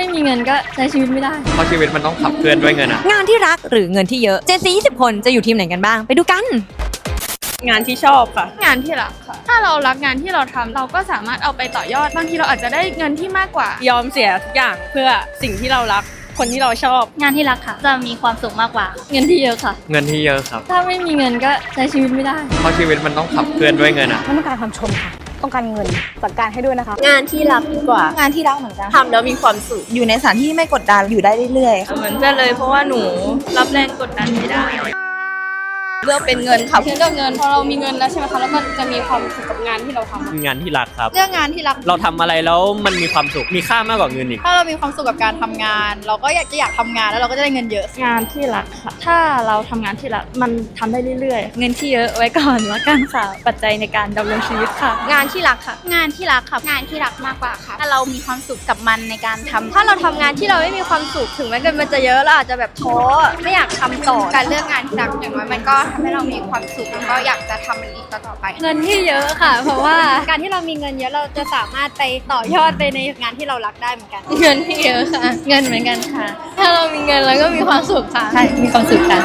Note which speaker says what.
Speaker 1: ไม่มีเงินก็ใช้ชีวิตไม่ได้
Speaker 2: เพราะชีวิตมันต้องขับเคลื่อนด้วยเงินอะ
Speaker 3: งานที่รักหรือเงินที่เยอะ เจนซี20 คนจะอยู่ทีมไหนกันบ้าง ไปดูกัน
Speaker 4: งานที่ชอบค่ะ
Speaker 5: งานที่รักค่ะ ถ้าเรารักงานที่เราทำเราก็สามารถเอาไปต่อยอด บางทีเราอาจจะได้เงินที่มากกว่า
Speaker 4: ยอมเสียทุกอย่างเพื่อสิ่งที่เรารัก คนที่เราชอบ
Speaker 1: งานที่รักค่ะ จะมีความสุขมากกว่า เงินที่เยอะค่ะ
Speaker 2: เงินที่เยอะครับ
Speaker 1: ถ้าไม่มีเงินก็ใช้ชีวิตไม่ได้
Speaker 2: เพราะชีวิตมันต้องขับเคลื่อนด้วยเงินอะ
Speaker 6: ไม่ต้องการคำชมค่ะ ต้องการเงินจัดการให้ด้วยนะคะ
Speaker 7: งานที่รักดีกว่า
Speaker 3: งานที่รักเหมือนกัน
Speaker 7: ทำแล้วมีความสุข
Speaker 3: อยู่ในสถานที่ไม่กดดันอยู่ได้เรื่อย
Speaker 5: เหมือนเพื่อนเลยเพราะว่าหนูรับแรงกดดันไม่ได้
Speaker 7: เลือกเป็นเงินค่ะ
Speaker 5: เชื่อเรื่องเงินพอเรามีเงินแล้วใช่ไหมคะแล้วก็จะมีความสุขกับงานที่เราทำ
Speaker 2: งานที่รักครับ
Speaker 7: เลือกงานที่รัก
Speaker 2: เราทำอะไรแล้วมันมีความสุขมีค่ามากกว่าเงินอีก
Speaker 7: ถ้าเรามีความสุขกับการทำงาน เราก็อยากจะอยากทำงานแล้วเราก็จะได้เงินเยอะ
Speaker 5: งานที่รักค่ะ ถ้าเราทำงานที่รักมันทำได้เรื่อยๆ
Speaker 1: เงินที่เยอะไว้ก่อนละกันค่ะ ปัจจัยในการดำรงชีวิตค่ะ
Speaker 7: งานที่รักค่ะ
Speaker 8: งานที่รักค่ะงานที่รักมากกว่าค่ะ ถ้าเรามีความสุขกับมันในการทำถ้าเราทำงานที่เราไม่มีความสุขถึงแม้เงินมันจะเยอะเราอาจจะแบบท้อไม่อยากทำต่อการเลือกงานที่รักอย่างน้อยมันก็ทำให้เรามีความสุขแล้วก็อยากจะทำมันอีกต่อๆไป
Speaker 1: เงินที่เยอะค่ะ เพราะว่าการที่เรามีเงินเยอะเราจะสามารถไปต่อยอดไปในงานที่เรารักได้เหมือนกันเงินที่เยอะค่ะ เงินเหมือนกันค่ะ ถ้าเรามีเงินเราก็มีความสุขค่ะ
Speaker 3: ๆใช่ มีความสุขกัน